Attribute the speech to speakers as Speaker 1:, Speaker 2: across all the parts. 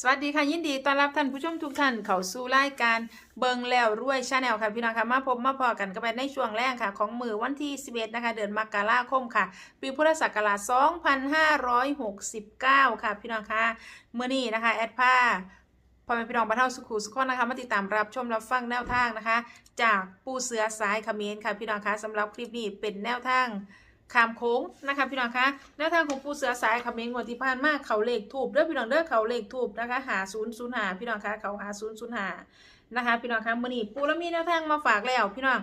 Speaker 1: สวัสดีค่ะ ยินดีต้อนรับท่านผู้ชมทุกท่านเข้าสู่รายการเบิงแล้วรวยชาแนลค่ะพี่น้องค่ะมาพบมาพอกันกันไปในช่วงแรกค่ะ ของมือวันที่ 11 นะคะ เดือนมกราคมค่ะ ปีพุทธศักราช 2569 ค่ะ พี่น้องค่ะเมื่อนี้นะคะ แอดผ้าพ่อแม่พี่น้องบ้านเฮาสุขุสุขคนนะคะมาติดตามรับชมรับฟังแนวทางนะคะ จากปูเสือสายเขมรค่ะพี่น้องค่ะสำหรับคลิปนี้เป็นแนวทาง ขามโค้งนะคะพี่น้องคะแนวทางของปูเสือสายคำเมงวดที่ผ่านมาเขาเลขถูกเด้อพี่น้องเด้อเขาเลขถูกนะคะหาศูนย์ศูนย์หาพี่น้องคะเขาหาศูนย์ศูนย์หานะคะพี่น้องคะมื่อนี้ปูแล้วมีแนวทางมาฝากแล้วพี่น้อง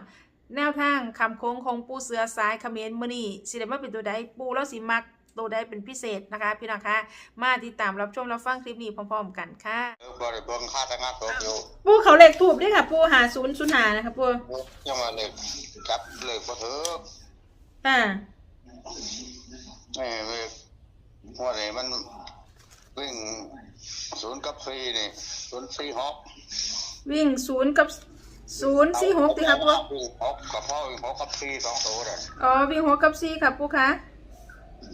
Speaker 1: แนวทางคำโค้งของปูเสือสายคำเมนมื่อนี้สิได้มาเป็นตัวใดปูแล้วสิมักตัวใดเป็นพิเศษนะคะ พี่น้องคะมาติดตามรับชมรับฟังคลิปนี้พร้อมๆกันค่ะ
Speaker 2: เออบริเบิงค่าทางงานศพอยู่
Speaker 1: ปูเขาเลขถูกด้วยค่ะปูหาศูนย์ศูนย์หานะคะปู
Speaker 2: ยังมาเล็กจับเล็กมาเถอะ
Speaker 1: อ่า
Speaker 2: นี่เว้ยหัวนี่มันวิ่งศูนย์กับฟรีนี่ศูนย์ฟรีฮอก
Speaker 1: วิ่งศูนย์กับศูนย์สี่หกดีค่ะปู
Speaker 2: วิ่งฮอกกับพ่อวิ่งฮอกกับฟรีสองตัวเลย
Speaker 1: อ๋อวิ่งหกกับสี่ค่ะปูคะ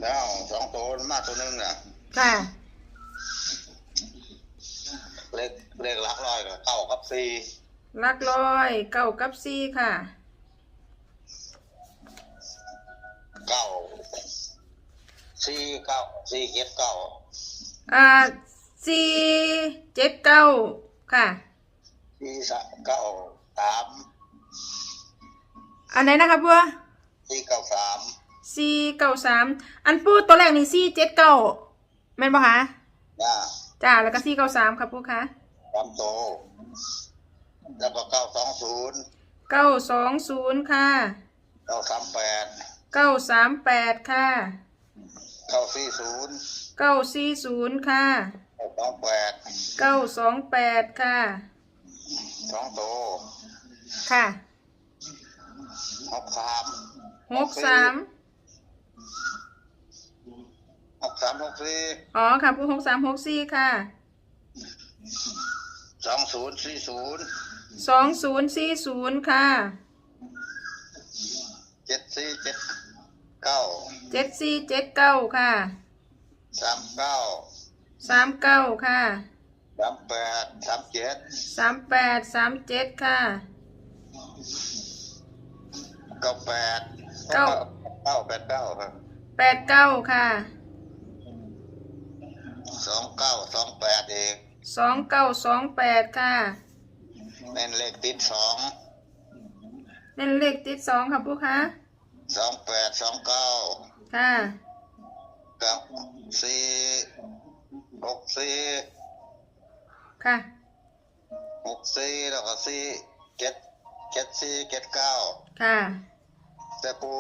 Speaker 2: แล้วสองตัวมากตัวหนึงน่ะ
Speaker 1: ค่ะ
Speaker 2: เล็กเล็กลักร้อยกับเก้ากับฟรี
Speaker 1: ลักร้อยเก้ากับสี่ค่ะ
Speaker 2: เก้า สี่เก้าสี่เจ็ดเก้า
Speaker 1: อ่าสี่เจ็ดเก้าค่ะ
Speaker 2: สี่สามเก้าสาม
Speaker 1: อันไหนนะคะปัว
Speaker 2: สี่เก้าสาม
Speaker 1: สี่เก้าสามอันปูตัวแรกนี่สี่เจ็ดเก้าแม่นปะคะ
Speaker 2: นะ
Speaker 1: จ้าแล้วก็สี่เก้าสามครับปูคะ
Speaker 2: สามโตวแล้วก็เก้าสองศูนย์
Speaker 1: เก้าสองศูนย์ค่ะ
Speaker 2: เก้าสามแปด
Speaker 1: เก้าสามแปดค่ะ
Speaker 2: เก้าสี่ศูนย์
Speaker 1: เก้าสี่ศูนย์ค่ะ
Speaker 2: เก้าสองแปด
Speaker 1: เก้าสองแปดค่ะ
Speaker 2: สองโตว
Speaker 1: ค่ะ
Speaker 2: หกสาม
Speaker 1: หกสาม
Speaker 2: หกสามหกสี่
Speaker 1: อ๋อค่ะปูหกสามหกสี่ค่ะ
Speaker 2: สองศูนย์สี่ศูนย์
Speaker 1: สองศูนย์สี่ศูนย์ค่ะ
Speaker 2: เจ็ดสี่เจ็ดเก้า
Speaker 1: เจ็ดสี่เจ็ดเก้าค่ะ
Speaker 2: สามเก้า
Speaker 1: สามเก้าค่ะ
Speaker 2: สามแปดสามเจ็ด
Speaker 1: สามแปดสามเจ็ดค่ะ
Speaker 2: เก้าแปด
Speaker 1: เก้า
Speaker 2: เก้าแปดเก้าครับ
Speaker 1: แปดเก้าค่ะ
Speaker 2: สองเก้าสองแปดเอง
Speaker 1: สองเก้าสองแปดค่ะ
Speaker 2: เน้นเลขติดสอง
Speaker 1: เล่นเลขติดสองค่ะผู้ค้า
Speaker 2: สองแปดสองเก้า
Speaker 1: ค่ะ
Speaker 2: กับสี่หกสี่
Speaker 1: ค่ะ
Speaker 2: หกสี่แล้วก็สี่เจ็ดเจ็ดสี่เจ็ดเก้า
Speaker 1: ค่ะ
Speaker 2: แต่ปู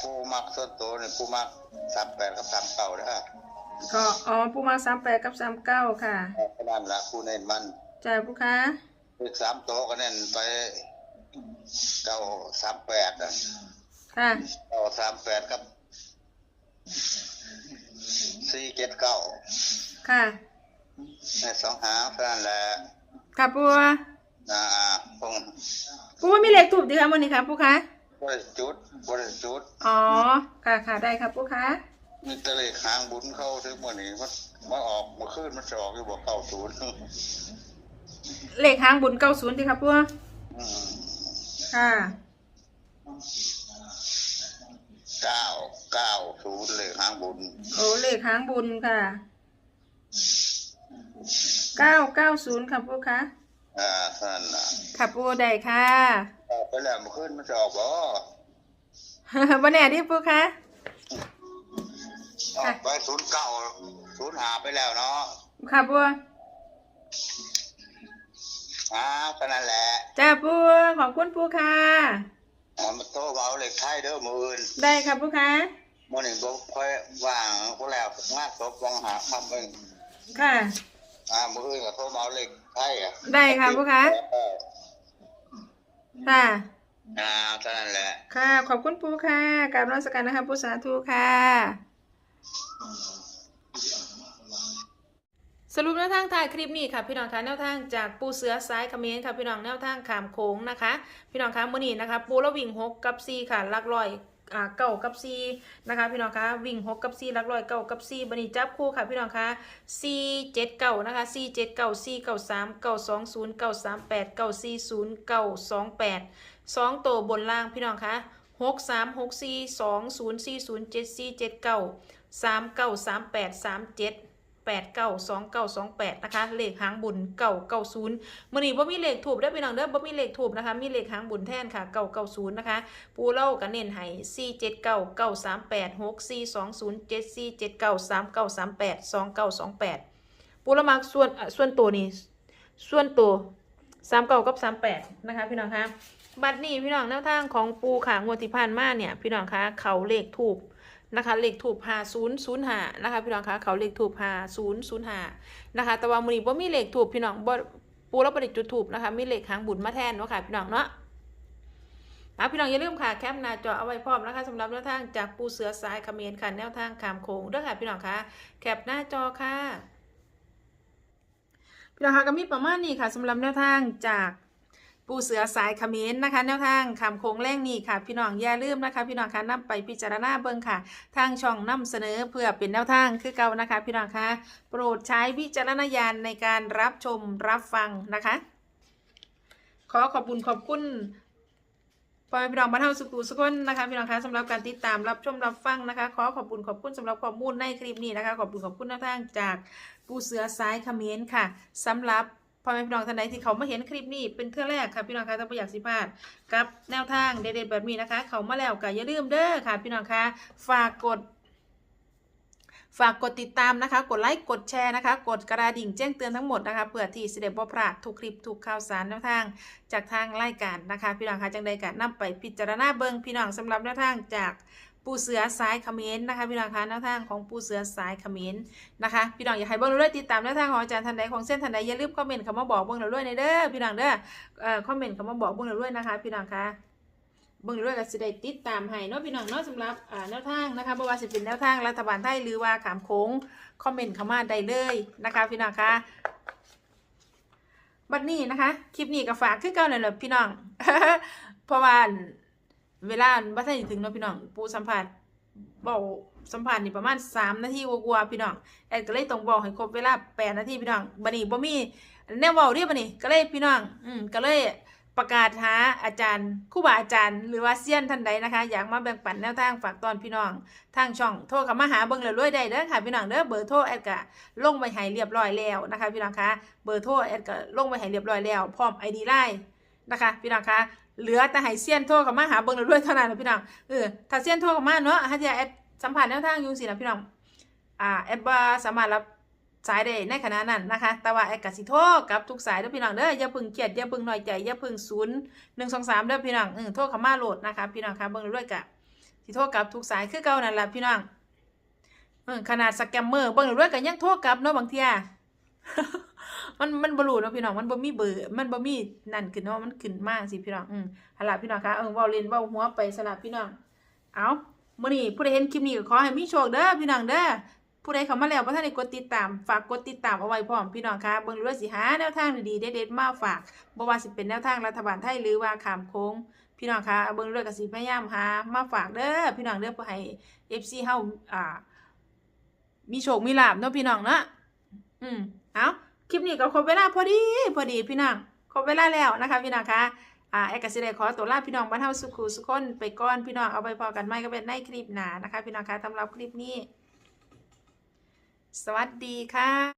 Speaker 2: ปูมักส่วนตัวเนี่ยปูมักสามแปดกับสามเก้านะ
Speaker 1: ก็อ๋อผู้มาสามแปดกับสามเก้าค่ะ
Speaker 2: ขนาดละปูเน้นมัน
Speaker 1: จ่ายผู้ค้า
Speaker 2: อีกสามตัวก็เน้นไปเก้าสามแปดอะ
Speaker 1: ค่ะ
Speaker 2: เก้าสามแปดกับ สี่เจ็ดเก้า
Speaker 1: ค่ะ
Speaker 2: ในสองหางเท่านั้นแหละ
Speaker 1: ค่ะปัว
Speaker 2: อ่าคง
Speaker 1: ปัวมีเลขถูกดีค่ะวันนี้ค่ะผู้ค้า
Speaker 2: บริจุดบริจุด
Speaker 1: อ๋อค่ะค่ะได้ค่ะผู้ค้า
Speaker 2: มีแตะเลขหางบุญเข้าถึงวันนี้มันมาออกมาขึ้นมันจะออกอยู่บอกเก้าศูนย์
Speaker 1: เลขหางบุญเก้าศูนย์ดีค่ะปัว
Speaker 2: อืม
Speaker 1: ค่ะ
Speaker 2: เก้าเก้าศูนย์เลขหางบุญ
Speaker 1: โอ้เลขหางบุญค่ะเก้าเก้าศูนย์ค่ะผู้ค้า
Speaker 2: อ่าท่านน่ะ
Speaker 1: ค่ะปัวได้ค่ะ
Speaker 2: ออกไปแล้วมาขึ้นมันจะออกบ่
Speaker 1: วันแน่ที่ผู้ค้า
Speaker 2: ออกไปศูนย์เก้าศูนย์หาไปแล้วเนาะ
Speaker 1: ค่ะปัว
Speaker 2: อ่าแค่นั้นแหละ
Speaker 1: จ้าปัวขอบคุณผู้ค้า
Speaker 2: อ่ามาโตมาเอาเหล็กไทยเด้อมืออื่น
Speaker 1: ได้ค่ะผู้ค้า
Speaker 2: มื่อนี้บ่ค่อยว่างพวกแล้วงานศพวังหาคำเอง
Speaker 1: ค่ะ
Speaker 2: อ่ามืออื่นก็โทรมาเอาเหล็กไทยอะ
Speaker 1: ได้ค่ะผู้ค้า
Speaker 2: เออ
Speaker 1: ค่ะ
Speaker 2: อ่าแค่นั้นแหละ
Speaker 1: ค่ะ ขอบคุณปูค่ะกราบนมัสการนะคะปูสาธุค่ะ สรุปแนวทางถ่ายคลิปนี้ค่ะพี่น้องคะแนวทางจากปูเสือซ้ายคอมเขมนต์ค่ะพี่น้องแนวทางขามโค้งนะคะ พี่น้องคะมื่อนี้นะคะ ปูละวิ่งหกกับซีค่ะลักร้อยเก้ากับสี่นะคะพี่น้องคะวิ่งหกกับสี่หลักร้อยเก้ากับสี่บันนี้จับคู่ค่ะพี่น้องคะสี่เจ็ดเก้านะคะสี่เจ็ดเก้าสี่เก้าสามเก้าสองศูนย์เก้าสามแปดเก้าสี่ศูนย์เก้าสองแปดสองตัวบนล่างพี่น้องคะหกสามหกสี่สองศูนย์สี่ศูนย์เจ็ดสี่เจ็ดเก้าสามเก้าสามแปดสามเจ็ด แปดเก้าสองเก้าสองแปดนะคะเลขหางบุญเก้าเก้าศูนย์มื่อนี้บ่มีเลขถูกได้อพี่น้องเด้อบ่มีเลขถูกนะคะ มีเลขหางบุญแทนค่ะเก้าเก้าศูนย์นะคะ ปูเล่ากันเน้นให้สี่เจ็ดเก้าเก้าสามแปดหกซีสองศูนย์เจ็ดซีเจ็ดเก้าสามเก้าสามแปดสองเก้าสองแปดปูละมักส่วนส่วนตัวนี้ ส่วนตัวสามเก้ากับสามแปดนะคะ พี่น้องคะบัดนี้พี่น้องแนวทางของปูขางวดที่ผ่านมาเนี่ย พี่น้องคะเขาเลขถูก นะคะเลขถูกหาศูนย์ศูนย์หานะคะพี่น้องคะเขาเลขถูกหาศูนย์ศูนย์หานะคะแต่ว่ามือนี้บ่มีเลขถูกพี่น้องบ่ปูแล้วประดิษฐ์จุดถูกนะคะมีเลขหางบุญมาแทนเนาะค่ะพี่น้องเนาะอะพี่น้องอย่าลืมค่ะแคปหน้าจอเอาไว้พร้อมนะคะสำหรับแนวทางจากปูเสือสายเขมรค่ะแนวทางขามโขงเด้อค่ะพี่น้องค่ะแคปหน้าจอค่ะพี่น้องคะก็มีประมาณนี้ค่ะสำหรับแนวทางจาก ปูเสือสายขมรนนะคะแนวทางขามโขงแรงนี่ค่ะ พี่น้องอย่าลืมนะคะ พี่น้องคะนำไปพิจารณาเบิ่งค่ะ ทางช่องนำเสนอเพื่อเป็นแนวทางคือเก่านะคะ พี่น้องคะโปรดใช้วิจารณญาณในการรับชมรับฟังนะคะ ขอขอบคุณขอบคุณปอยพี่น้องบ้านเฮาสุขุสุขคนนะคะพี่น้องคะสำหรับการติดตามรับชมรับฟังนะคะ ขอขอบคุณขอบคุณสำหรับข้อมูลในคลิปนี้นะคะ ขอบคุณขอบคุณแนวทางจาก ปูเสือซ้ายขมรค่ะสำหรับ พ่อแม่พี่น้องท่านใดที่เขามาเห็นคลิปนี้เป็นเทื่อแรกค่ะพี่น้องคะถ้าไม่อยากสิพลาดกับแนวทางเด็ดๆแบบนี้นะคะ เขามาแล้วก็อย่าลืมเด้อค่ะ พี่น้องคะฝากกด ฝากกดติดตามนะคะ กดไลค์กดแชร์นะคะ กดกระดิ่งแจ้งเตือนทั้งหมดนะคะเพื่อที่สิเดบพลาดทุกคลิปทุกข่าวสารแนวทางจากทางรายการนะคะ พี่น้องคะจังใดกันนำไปพิจารณาเบิงพี่น้องสำหรับแนวทางจาก ปูเสือสายเขมรนะคะพี่น้องคะแนวทางของปูเสือสายเขมรนะคะพี่น้องอยากให้เบิ้งเรื่อยติดตามแนวทางของอาจารย์ทันใดของเส้นทันใดอย่าลืมคอมเมนต์คำว่าบอกเบิ้งเรื่อยในเด้อพี่น้องเด้อเอ่อคอมเมนต์คำว่าบอกเบิ้งเรื่อยนะคะพี่น้องคะเบิ้งเรื่อยก็สิได้ติดตามให้เนาะพี่น้องเนาะสำหรับแนวทางนะคะบ่ว่าสิเป็นแนวทางรัฐบาลไทยหรือว่าขามโค้งคอมเมนต์เข้ามาได้เลยนะคะพี่น้องคะบัดนี้นะคะ คลิปนี้ก็ฝากคือเก่านั่นแหละพี่น้องเพราะว่า เวลาบัดนี้ถึงเนาะพี่น้องปูสัมผัสบอกสัมผัสนี่ประมาณสามนาทีกว่าๆพี่น้องแอดก็เลยต้องบอกให้ครบเวลาแปดนาทีพี่น้องบัดนี้บ่มีแนวเว้าเรียบัดนี้ก็เลยพี่น้อง อืมก็เลยประกาศหาอาจารย์ครูบาอาจารย์ หรือว่าเซียนท่านใดนะคะ อยากมาแบ่งปันแนวทางฝากตอนพี่น้องทางช่องโทรเข้ามาหาเบิ่งเลยรวยได้เด้อค่ะพี่น้องเด้อเบอร์โทรแอดก็ลงไว้ให้เรียบร้อยแล้วนะคะ พี่น้องคะเบอร์โทรแอดก็ลงไว้ให้เรียบร้อยแล้วพร้อม ID ไลน์นะคะ พี่น้องคะ เหลือแต่ให้เซียนโทรเข้ามาหาเบิ่งเลยรวยเท่านั้นนะพี่น้องเออถ้าเซียนโทรเข้ามาเนาะถ้าจะแอดสัมผัสแนวทางยุงสินะพี่น้องอ่าแอดบ่สามารถรับสายได้ในขณะนั้นนะคะ แต่ว่าแอดก็สิโทรกับทุกสายเด้อพี่น้องเด้ออย่าเพึ่งเครียดอย่าเพึ่งน้อยใจอย่าเพึ่งศูนย์หนึ่งสองสามเด้อพี่น้องเออโทรเข้ามาโหลดนะคะพี่น้องคะเบิ่งเลยรวยกะสิโทรกับทุกสายคือเก่านั่นแหละพี่น้องเออขนาดสแกมเมอร์เบิ่งเลยรวยก็ยังโทรกลับเนาะบางที่ย มันมันบรูเนาะพี่น้องมันบ่มีเบอร์มันบ่มีนั่นขึ้นเนาะมันขึ้นมากสิพี่น้องอืมหั่นล่ะพี่น้องคะเออเว้าเล่นเว้าหัวไปสลับพี่น้องเอามื้อนี้ผู้ใดเห็นคลิปนี้ก็ขอให้มีโชคเด้อพี่น้องเด้อผู้ใดเข้ามาแล้วบ่ทันได้กดติดตามฝากกดติดตามเอาไว้พร้อมพี่น้องคะเบิ่งด้วยสิหาแนวทางดีๆเด็ดๆมาฝากบ่ว่าสิเป็นแนวทางรัฐบาลไทยหรือว่าขามโค้งพี่น้องคะเบิ่งด้วยก็สิพยายามหามาฝากเด้อพี่น้องเด้อเพื่อให้ FC เฮาอ่ามีโชคมีลาบเนาะพี่น้องเนาะอืมเอา คลิปนี้ก็ครบเวลาพอดีพอดีพี่น้องครบเวลาแล้วนะคะพี่น้องคะอ่าแอกกสิเดขอตัวลาพี่น้องบ้านเฮาสุขุสุขคนไปก้อนพี่น้องเอาไปพอกันไม่ก็เป็นในคลิปหน้านะคะ พี่น้องคะสำหรับคลิปนี้ สวัสดีค่ะ